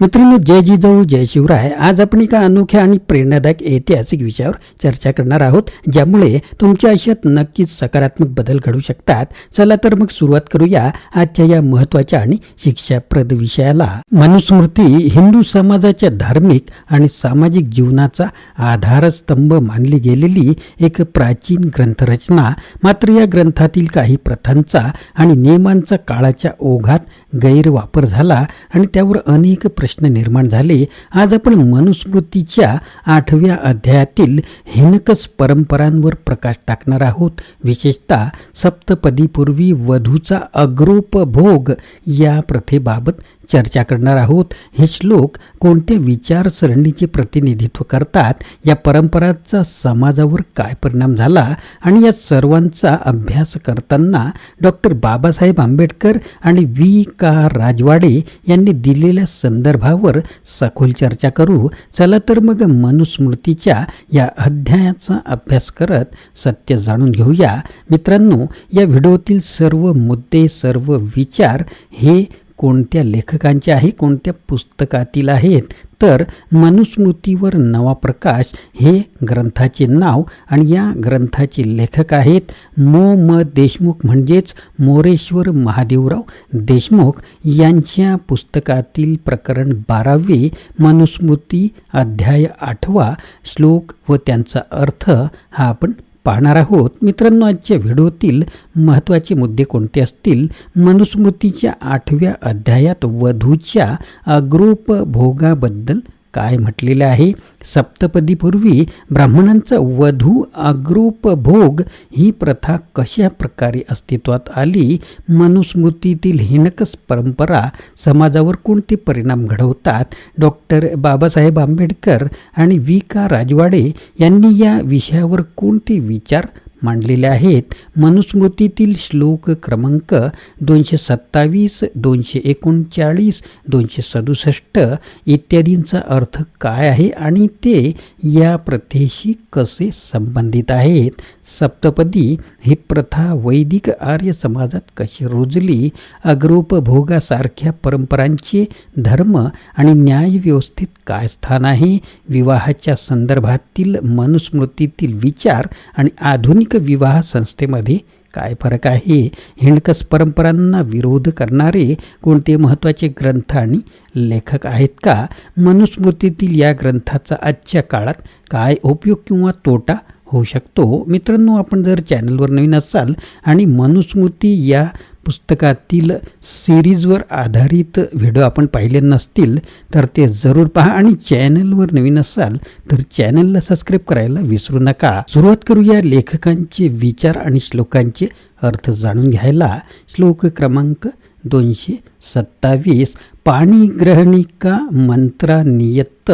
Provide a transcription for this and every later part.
मित्रांनो जय जिजाऊ जय शिवराय. आज आपण एका अनोख्या आणि प्रेरणादायक ऐतिहासिक विषयावर चर्चा करणार आहोत ज्यामुळे तुमच्या आयुष्यात नक्कीच सकारात्मक बदल घडू शकतात. चला तर मग सुरुवात करूया आजच्या या महत्त्वाच्या आणि शिक्षाप्रद विषयाला. मनुस्मृती हिंदू समाजाच्या धार्मिक आणि सामाजिक जीवनाचा आधारस्तंभ मानली गेलेली एक प्राचीन ग्रंथरचना. मात्र या ग्रंथातील काही प्रथांचा आणि नियमांचा काळाच्या ओघात गैरवापर झाला आणि त्यावर अनेक प्रश्न निर्माण झाले. आज आपण मनुस्मृतीच्या आठव्या अध्यायातील हिनकस परंपरांवर प्रकाश टाकणार आहोत. विशेषतः सप्तपदीपूर्वी वधूचा अग्रोपभोग या प्रथेबाबत चर्चा करणार आहोत. हे श्लोक कोणत्या विचारसरणीचे प्रतिनिधित्व करतात? या परंपरांचा समाजावर काय परिणाम झाला? आणि या सर्वांचा अभ्यास करताना डॉक्टर बाबासाहेब आंबेडकर आणि व्ही. का. राजवाडे यांनी दिलेल्या संदर्भावर सखोल चर्चा करू. चला तर मग मनुस्मृतीच्या या अध्यायाचा अभ्यास करत सत्य जाणून घेऊया. मित्रांनो या व्हिडिओतील सर्व मुद्दे सर्व विचार हे कोणत्या लेखकांचे आहे कोणत्या पुस्तकातील आहेत? तर मनुस्मृतीवर नवा प्रकाश हे ग्रंथाचे नाव आणि या ग्रंथाचे लेखक आहेत मो. म. देशमुख म्हणजेच मोरेश्वर महादेवराव देशमुख यांच्या पुस्तकातील प्रकरण बारावे मनुस्मृती अध्याय आठवा श्लोक व त्यांचा अर्थ हा आपण पाहणार आहोत. मित्रांनो आजच्या व्हिडिओतील महत्त्वाचे मुद्दे कोणते असतील? मनुस्मृतीच्या आठव्या अध्यायात वधूच्या अग्रोपभोगाबद्दल काय म्हटलेले आहे? सप्तपदीपूर्वी ब्राह्मणांचा वधू अग्रोपभोग ही प्रथा कशा प्रकारे अस्तित्वात आली? मनुस्मृतीतील हिनकस परंपरा समाजावर कोणते परिणाम घडवतात? डॉक्टर बाबासाहेब आंबेडकर आणि व्ही का राजवाडे यांनी या विषयावर कोणते विचार मांडलेले आहेत. मनुस्मृतीतील श्लोक क्रमांक दोनशे सत्तावीस दोनशे एकोणचाळीस दोनशे सदुसष्ट इत्यादींचा अर्थ काय आहे आणि ते या प्रथेशी कसे संबंधित आहेत? सप्तपदी ही प्रथा वैदिक आर्य समाजात कशी रुजली अग्रोपभोगासारख्या परंपरांचे धर्म आणि न्यायव्यवस्थेत काय स्थान आहे विवाहाच्या संदर्भातील मनुस्मृतीतील विचार आणि आधुनिक विवाह संस्थेमध्ये काय फरक आहे हिणकस परंपरांना विरोध करणारे कोणते महत्त्वाचे ग्रंथ आणि लेखक आहेत का मनुस्मृतीतील या ग्रंथाचा आजच्या काळात काय उपयोग किंवा तोटा होऊ शकतो. मित्रांनो आपण जर चॅनलवर नवीन असाल आणि मनुस्मृती या पुस्तकातील सिरीजवर आधारित व्हिडिओ आपण पाहिले नसतील तर ते जरूर पहा आणि चॅनलवर नवीन असाल तर चॅनलला सबस्क्राईब करायला विसरू नका. सुरुवात करूया लेखकांचे विचार आणि श्लोकांचे अर्थ जाणून घ्यायला. श्लोक क्रमांक दोनशे सत्तावीस. पाणीग्रहणिका मंत्रानियत्त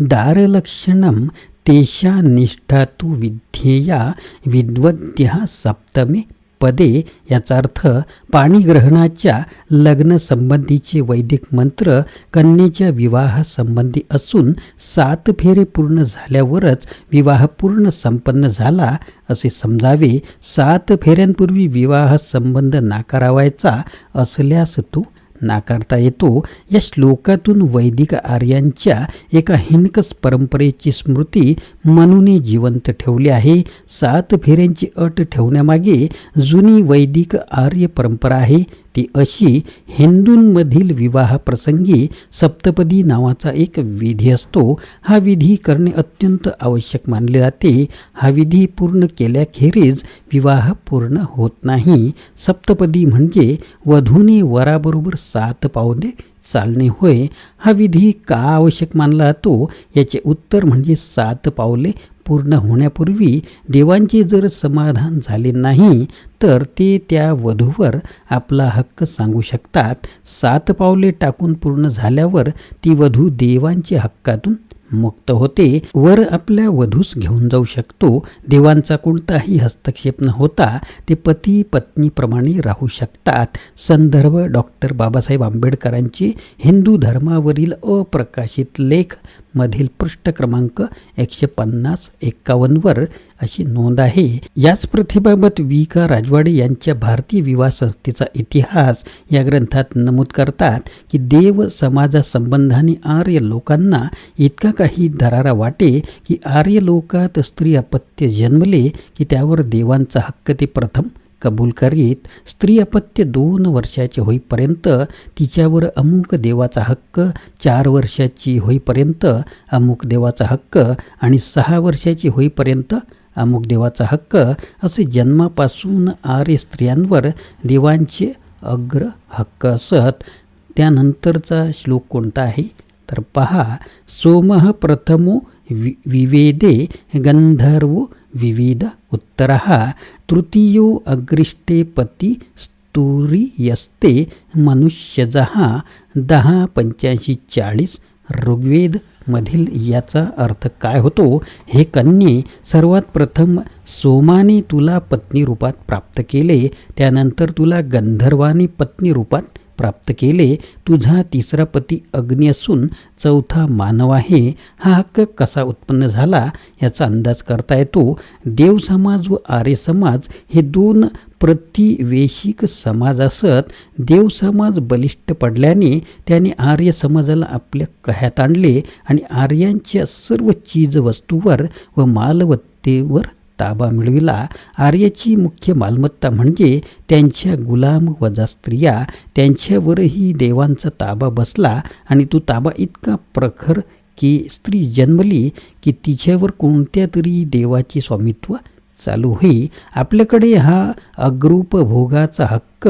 दारलक्षणम तेषा निष्ठा तू विध्येया विद्वद्या सप्तमे पदे याचा अर्थ पाणीग्रहणाच्या लग्नसंबंधीचे वैदिक मंत्र कन्येच्या विवाहासंबंधी असून सात फेरे पूर्ण झाल्यावरच विवाह पूर्ण संपन्न झाला असे समजावे. सात फेऱ्यांपूर्वी विवाह संबंध नाकारावायचा असल्यास तो नाकारता येतो. या श्लोकातून वैदिक आर्यांच्या एका हिणकस परंपरेची स्मृती मनूने जिवंत ठेवली आहे. सात फेऱ्यांची अट ठेवण्यामागे जुनी वैदिक आर्य परंपरा आहे. ती अशी हिंदूंमधील विवाहप्रसंगी सप्तपदी नावाचा एक विधी असतो. हा विधी करणे अत्यंत आवश्यक मानले जाते. हा विधी पूर्ण केल्याखेरीज विवाह पूर्ण होत नाही. सप्तपदी म्हणजे वधूने वराबरोबर सात पावले चालणे होय. हा विधी का आवश्यक मानला जातो? याचे उत्तर म्हणजे सात पावले पूर्ण होण्यापूर्वी देवांचे जर समाधान झाले नाही तर ते त्या वधूवर आपला हक्क सांगू शकतात. सात पावले टाकून पूर्ण झाल्यावर ती वधू देवांच्या हक्कातून मुक्त होते. वर आपल्या वधूस घेऊन जाऊ शकतो. देवांचा कोणताही हस्तक्षेप न होता ते पती पत्नीप्रमाणे राहू शकतात. संदर्भ डॉक्टर बाबासाहेब आंबेडकरांचे हिंदू धर्मावरील अप्रकाशित लेख मधील पृष्ठ क्रमांक एकशे पन्नास एक्कावन्नवर अशी नोंद आहे. याच प्रथेबाबत वी का राजवाडे यांच्या भारतीय विवाह संस्थेचा इतिहास या ग्रंथात नमूद करतात की देव समाजासंबंधाने आर्य लोकांना इतका काही दरारा वाटे की आर्य लोकात स्त्री अपत्य जन्मले की त्यावर देवांचा हक्क ते प्रथम कबूल करीत स्त्री अपत्य दोन वर्षाचे होईपर्यंत तिच्यावर अमुक देवाचा हक्क चार वर्षाची होईपर्यंत अमुक देवाचा हक्क आणि सहा वर्षाची होईपर्यंत अमुक देवाचा हक्क असे जन्मापासून आर्य स्त्रियांवर देवांचे अग्र हक्क असत. त्यानंतरचा श्लोक कोणता आहे? तर पहा सोमः प्रथमो वि विवेदे गंधर्व विविध उत्तरः तृतीयो अग्रिष्टे पती स्तुरियस्ते मनुष्यजः दहा पंच्याऐंशी चाळीस ऋग्वेद मधील याचा अर्थ काय होतो हे कन्ये सर्वात प्रथम सोमाने तुला पत्नी रूपात प्राप्त केले त्यानंतर तुला गंधर्वाने पत्नी रूपात प्राप्त केले तुझा तिसरा पती अग्नी असून चौथा मानव आहे. हा हक्क कसा उत्पन्न झाला याचा अंदाज करता येतो. देव समाज व आर्य समाज हे दोन प्रतिवेशिक समाज असत. देव समाज बलिष्ठ पडल्याने त्याने आर्य समाजाला आपल्या कह्यात आणले आणि आर्यांच्या सर्व चीज वस्तूवर व मालवत्तेवर ताबा मिळविला. आर्याची मुख्य मालमत्ता म्हणजे त्यांच्या गुलाम वजा स्त्रिया. त्यांच्यावरही देवांचा ताबा बसला आणि तो ताबा इतका प्रखर की स्त्री जन्मली की तिच्यावर कोणत्या तरी देवाचे स्वामित्व चालू होई. आपल्याकडे हा अग्रूप भोगाचा हक्क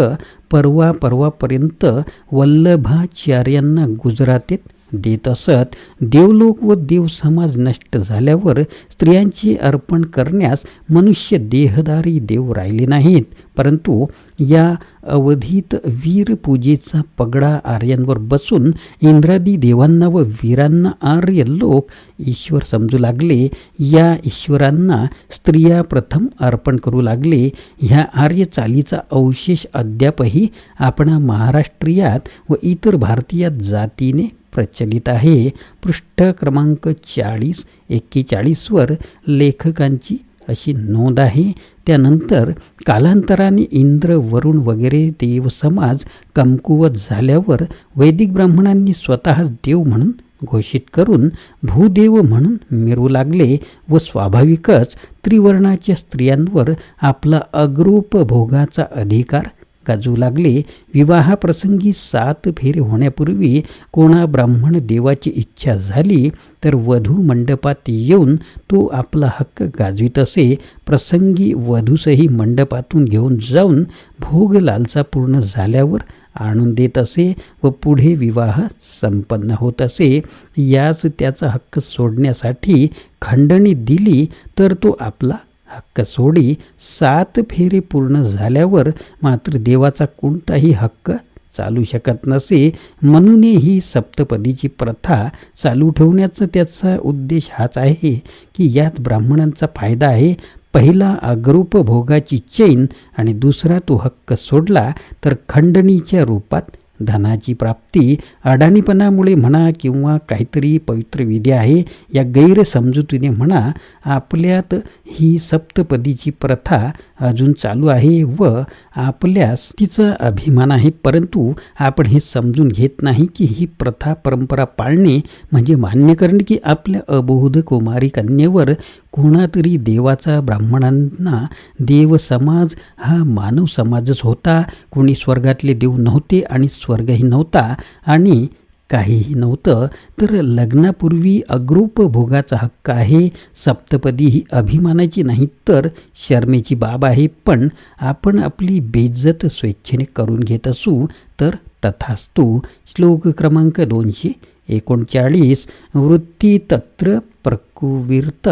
परवा परवापर्यंत वल्लभाचार्यांना गुजरातेत देत असत देवलोक व देव समाज नष्ट झाल्यावर स्त्रियांचे अर्पण करण्यास मनुष्य देहदारी देव राहिले नाहीत. परंतु या अवधीत वीर पूजेचा पगडा आर्यांवर बसून इंद्रादी देवांना व वीरांना आर्य लोक ईश्वर समजू लागले. या ईश्वरांना स्त्रिया प्रथम अर्पण करू लागले. ह्या आर्य चालीचा अवशेष अद्यापही आपणा महाराष्ट्रीयात व इतर भारतीयात जातीने प्रचलित आहे. पृष्ठ क्रमांक चाळीस एक्केचाळीसवर लेखकांची अशी नोंद आहे. त्यानंतर कालांतराने इंद्र वरुण वगैरे देव समाज कमकुवत झाल्यावर वैदिक ब्राह्मणांनी स्वतःच देव म्हणून घोषित करून भूदेव म्हणून मिरू लागले व स्वाभाविकच त्रिवर्णाच्या स्त्रियांवर आपला अग्रूप भोगाचा अधिकार गाजू लागले. विवाहाप्रसंगी सात फेरे होण्यापूर्वी कोणा ब्राह्मण देवाची इच्छा झाली तर वधू मंडपात येऊन तो आपला हक्क गाजवीत असे प्रसंगी वधूसही मंडपातून घेऊन जाऊन भोग लालसा पूर्ण झाल्यावर आणून देत असे व पुढे विवाह संपन्न होत असे. यास त्याचा हक्क सोडण्यासाठी खंडणी दिली तर तो आपला हक्क सोडी सात फेरे पूर्ण झाल्यावर मात्र देवाचा कोणताही हक्क चालू शकत नसे. म्हणून ही सप्तपदीची प्रथा चालू ठेवण्याचा त्याचा उद्देश हाच आहे की यात ब्राह्मणांचा फायदा आहे. पहिला अग्रुप भोगाची चैन आणि दुसरा तो हक्क सोडला तर खंडणीच्या रूपात धनाची प्राप्ती अडाणीपणामुळे म्हणा किंवा काहीतरी पवित्र विधी आहे या गैरसमजुतीने म्हणा आपल्यात ही सप्तपदीची प्रथा अजून चालू आहे व आपल्यास तिचा अभिमान आहे. परंतु आपण हे समजून घेत नाही की ही प्रथा परंपरा पाळणे म्हणजे मान्य करणे की आपल्या अबोध कुमारी कन्येवर कोणातरी देवाचा ब्राह्मणांना देव समाज हा मानव समाजच होता. कोणी स्वर्गातले देव नव्हते आणि स्वर्गही नव्हता. आणि काहीही नव्हतं तर लग्नापूर्वी अग्रूप भोगाचा हक्क आहे सप्तपदी ही अभिमानाची नाही तर शर्मेची बाब आहे. पण आपण आपली बेज्जत स्वेच्छेने करून घेत असू तर तथास्तू श्लोक क्रमांक दोनशे एकोणचाळीस वृत्ती तत्र प्रकुवीर्त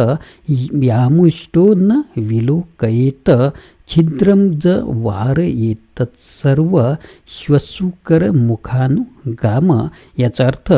यामुष्टो न विलोकयेत छिद्रम ज वार येत सर्व श्वसुकर मुखानु गाम. याचा अर्थ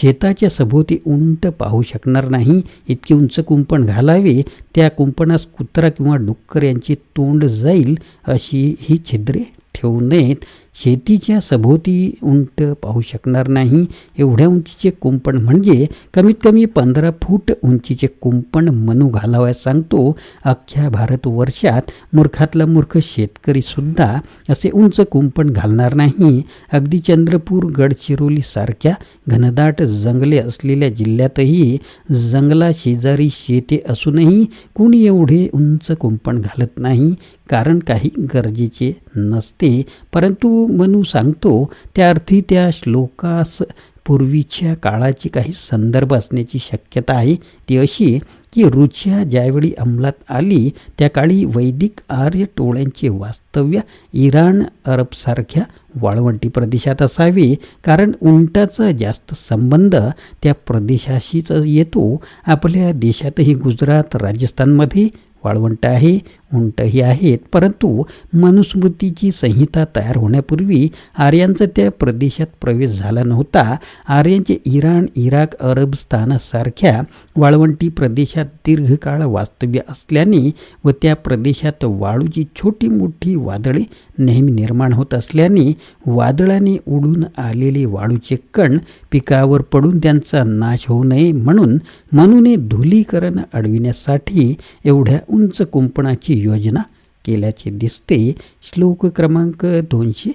शेताच्या सभोवती उंट पाहू शकणार नाही. इतके उंच कुंपण घालावे त्या कुंपणास कुत्रा किंवा डुक्कर यांची तोंड जाईल अशी ही छिद्रे ठेवू नयेत. शेतीच्या सभोवती उंट पाहू शकणार नाही. एवढ्या उंचीचे कुंपण म्हणजे कमीत कमी पंधरा फूट उंचीचे कुंपण मनू घालावयास सांगतो. अख्ख्या भारतवर्षात मूर्खातला मूर्ख शेतकरीसुद्धा असे उंच कुंपण घालणार नाही. अगदी चंद्रपूर गडचिरोलीसारख्या घनदाट जंगले असलेल्या जिल्ह्यातही जंगला शेजारी शेते असूनही कोणी एवढे उंच कुंपण घालत नाही. कारण काही गरजेचे नसते. परंतु मनू सांगतो त्या अर्थी त्या श्लोकास पूर्वीच्या काळाची काही संदर्भ असण्याची शक्यता आहे. ती अशी की रुच्या ज्यावेळी अंमलात आली त्या काळी वैदिक आर्य टोळ्यांचे वास्तव्य इराण अरबसारख्या वाळवंटी प्रदेशात असावे. कारण उंटाचा जास्त संबंध त्या प्रदेशाशीच येतो. आपल्या देशातही गुजरात राजस्थानमध्ये वाळवंट आहे. उंटही आहेत. परंतु मनुस्मृतीची संहिता तयार होण्यापूर्वी आर्यांचा त्या प्रदेशात प्रवेश झाला नव्हता. आर्यांचे इराण इराक अरबस्थानासारख्या वाळवंटी प्रदेशात दीर्घकाळ वास्तव्य असल्याने व त्या प्रदेशात वाळूची छोटी मोठी वादळे नेहमी निर्माण होत असल्याने वादळाने उडून आलेले वाळूचे कण पिकावर पडून त्यांचा नाश होऊ नये म्हणून मनूने धुलीकरण अडविण्यासाठी एवढ्या उंच कुंपणाची योजना केल्याचे दिसते. श्लोक क्रमांक दोनशे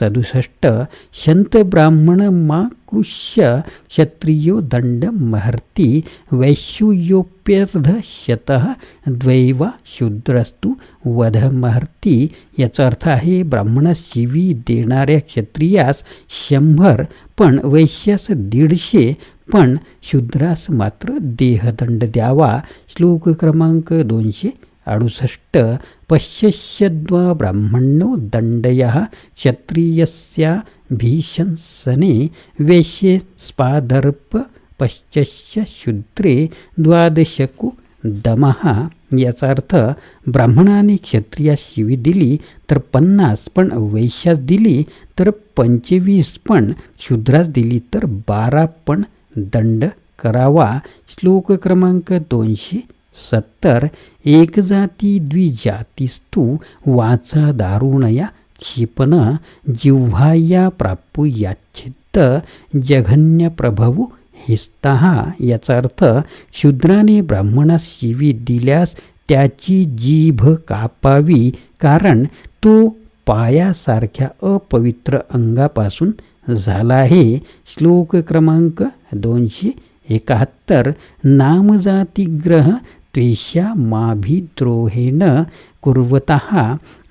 सदुसष्ट. शंत ब्राह्मण मा कृष्य क्षत्रियो दंड महर्ती वैश्युयोप्यर्धशत द्वैवा शूद्रस्तु वध महर्ती. याचा अर्थ आहे ब्राह्मणास शिवी देणाऱ्या क्षत्रियास शंभर पण वैश्यास दीडशे पण शूद्रास मात्र देहदंड द्यावा. श्लोक क्रमांक दोनशे अडुसष्ट पश्यश्यद्वा ब्राह्मणो दण्डयः क्षत्रियस्या भीषंसने वेश्ये स्पादर्प पश्चश्य शूद्रे द्वादशकु दमहा याचा अर्थ ब्राह्मणाने क्षत्रियास शिवी दिली तर पन्नास पण वैश्यास दिली तर पंचवीस पण शूद्रास दिली तर बारा पण दंड करावा। श्लोक क्रमांक दोनशे सत्तर एक जाती द्विजातीस्तु वाचा दारुणया क्षिपन जिव्हाया प्राप्युयाच्छित्त जघन्य प्रभवू हिस्ताहा याचा अर्थ शूद्राने ब्राह्मणास शिवी दिल्यास त्याची जीभ कापावी कारण तो पायासारख्या अपवित्र अंगापासून झाला आहे। श्लोक क्रमांक दोनशे एकाहत्तर नामजातिग्रह त्वेषा माभिद्रोहेण कुर्वतः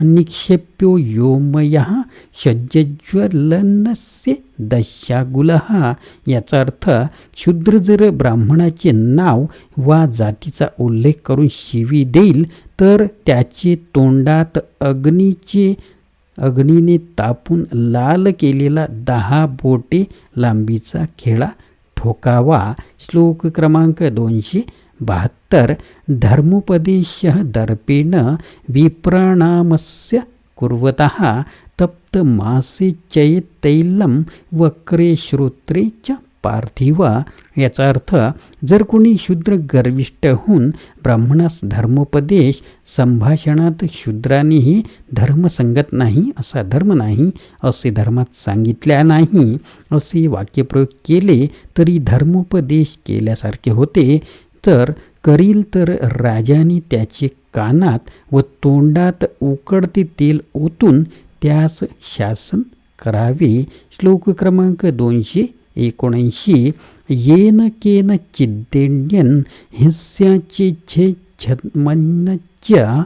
निक्षेप्यो योमयः सज्जज्वलनस्य दशागुलः। याचा अर्थ क्षुद्र जर ब्राह्मणाचे नाव वा जातीचा उल्लेख करून शिवी देईल तर त्याचे तोंडात अग्नीचे अग्नीने तापून लाल केलेला दहा बोटे लांबीचा खेळा ठोकावा। श्लोक क्रमांक दोनशे बहात्तर धर्मोपदेश दर्पेण विप्राणामस्य कुर्वतः तप्त मासे चैतैलम वक्रे श्रोत्रे च पार्थिव। याचा अर्थ जर कोणी शूद्र गर्विष्ट होऊन ब्राह्मणास धर्मोपदेश संभाषणात शूद्रानेही धर्मसंगत नाही असा धर्म नाही असे धर्मात सांगितल्या नाही असे वाक्यप्रयोग केले तरी धर्मोपदेश केल्यासारखे होते तर करील तर राजाने त्याचे कानात व तोंडात उकडते तेल ओतून त्यास शासन करावे. श्लोक क्रमांक दोनशे एकोणऐंशी. येन केन चिद्देण्यन हिस्याचे छे छमन्नच्या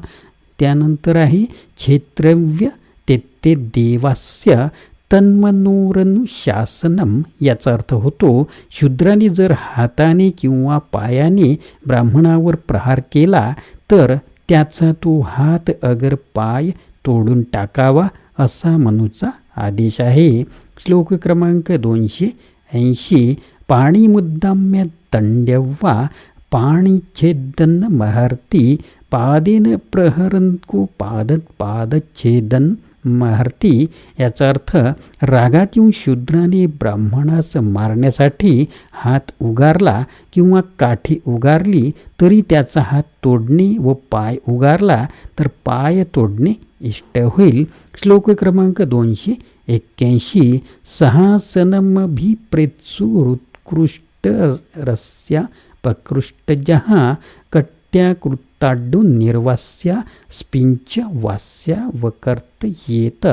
त्यानंतर आहे क्षेत्रव्य ते ते देवास्य. तन्मनुरनुशासनम याचा अर्थ होतो शूद्राने जर हाताने किंवा पायाने ब्राह्मणावर प्रहार केला तर त्याचा तो हात अगर पाय तोडून टाकावा असा मनूचा आदेश आहे. श्लोक क्रमांक दोनशे ऐंशी पाणी मुद्दाम्य दंड्यव्वा पाणीछेदन महर्ती पादेन प्रहरंको पादत पादच्छेदन महारती याचा अर्थ रागात येऊन शूद्राने ब्राह्मणास मारण्यासाठी हात उगारला किंवा काठी उगारली तरी त्याचा हात तोडणे व पाय उगारला तर पाय तोडणे इष्ट होईल. श्लोक क्रमांक दोनशे एक्क्याऐंशी सहासनमभिप्रेत्सु रस्या प्रकृष्टजहा ताड्डू निर्वास्या स्पिंच वास्या वकर्त येत.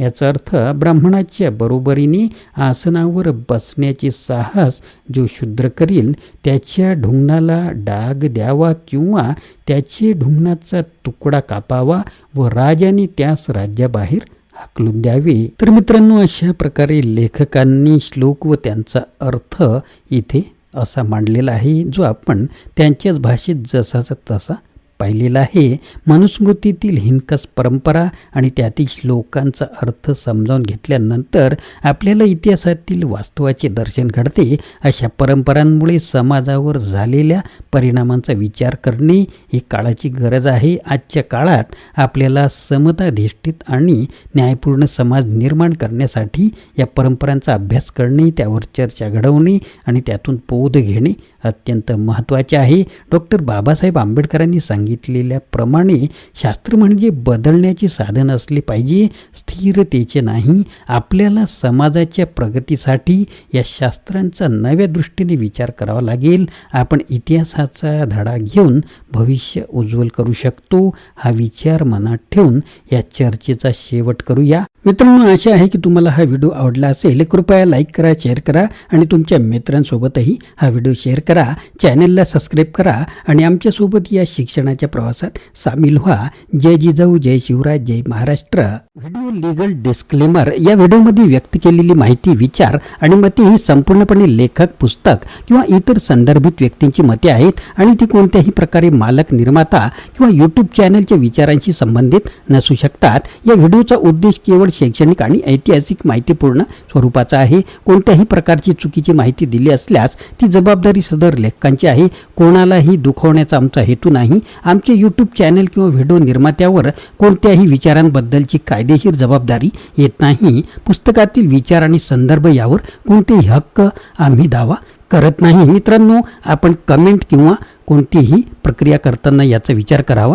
याचा अर्थ ब्राह्मणाच्या बरोबरीने आसनावर बसण्याचे साहस जो शूद्र करील त्याच्या ढुंगणाला डाग द्यावा किंवा त्याचे ढुंगणाचा तुकडा कापावा व राजाने त्यास राज्याबाहेर हाकलून द्यावे. तर मित्रांनो अशा प्रकारे लेखकांनी श्लोक व त्यांचा अर्थ इथे असा मांडलेला आहे जो आपण त्यांच्याच भाषेत जसाचा तसा पाहिलेला आहे. मनुस्मृतीतील हिनकस परंपरा आणि त्यातील श्लोकांचा अर्थ समजावून घेतल्यानंतर आपल्याला इतिहासातील वास्तवाचे दर्शन घडते. अशा परंपरांमुळे समाजावर झालेल्या परिणामांचा विचार करणे ही काळाची गरज आहे. आजच्या काळात आपल्याला समताधिष्ठित आणि न्यायपूर्ण समाज निर्माण करण्यासाठी या परंपरांचा अभ्यास करणे त्यावर चर्चा घडवणे आणि त्यातून बोध घेणे अत्यंत महत्त्वाचे आहे. डॉक्टर बाबासाहेब आंबेडकरांनी सांगितलेल्याप्रमाणे शास्त्र म्हणजे बदलण्याचे साधन असले पाहिजे. स्थिरतेचे नाही. आपल्याला समाजाच्या प्रगतीसाठी या शास्त्रांचा नव्या दृष्टीने विचार करावा लागेल. आपण इतिहासाचा धडा घेऊन भविष्य उज्ज्वल करू शकतो. हा विचार मनात ठेवून या चर्चेचा शेवट करूया. मित्रांनो आशा आहे की तुम्हाला हा व्हिडिओ आवडला असेल. कृपया लाईक करा शेअर करा आणि तुमच्या मित्रांसोबतही हा व्हिडिओ शेअर करा. चॅनलला सबस्क्राईब करा आणि आमच्यासोबत या शिक्षणाच्या प्रवासात सामील व्हा. जय जिजाऊ जय शिवराज जय महाराष्ट्र. व्हिडिओ लिगल डिस्क्लेमर या व्हिडिओमध्ये व्यक्त केलेली माहिती विचार आणि मते ही संपूर्णपणे लेखक पुस्तक किंवा इतर संदर्भित व्यक्तींची मते आहेत आणि ती कोणत्याही प्रकारे मालक निर्माता किंवा यूट्यूब चॅनलच्या विचारांशी संबंधित नसू शकतात. या व्हिडिओचा उद्देश केवळ शैक्षणिक आणि ऐतिहासिक माहितीपूर्ण स्वरूपाचा आहे. कोणत्याही प्रकारची चुकीची माहिती दिली असल्यास ती जबाबदारी सदर लेखकांची आहे. कोणालाही दुखवण्याचा आमचा हेतू नाही. आमचे यूट्यूब चॅनल किंवा व्हिडिओ निर्मात्यावर कोणत्याही विचारांबद्दलची कायदेशीर जबाबदारी येत नाही. पुस्तकातील विचार आणि संदर्भ यावर कोणतेही हक्क आम्ही दावा करत नाही. मित्रांनो आपण कमेंट किंवा कोणतीही प्रक्रिया करताना याचा विचार करावा.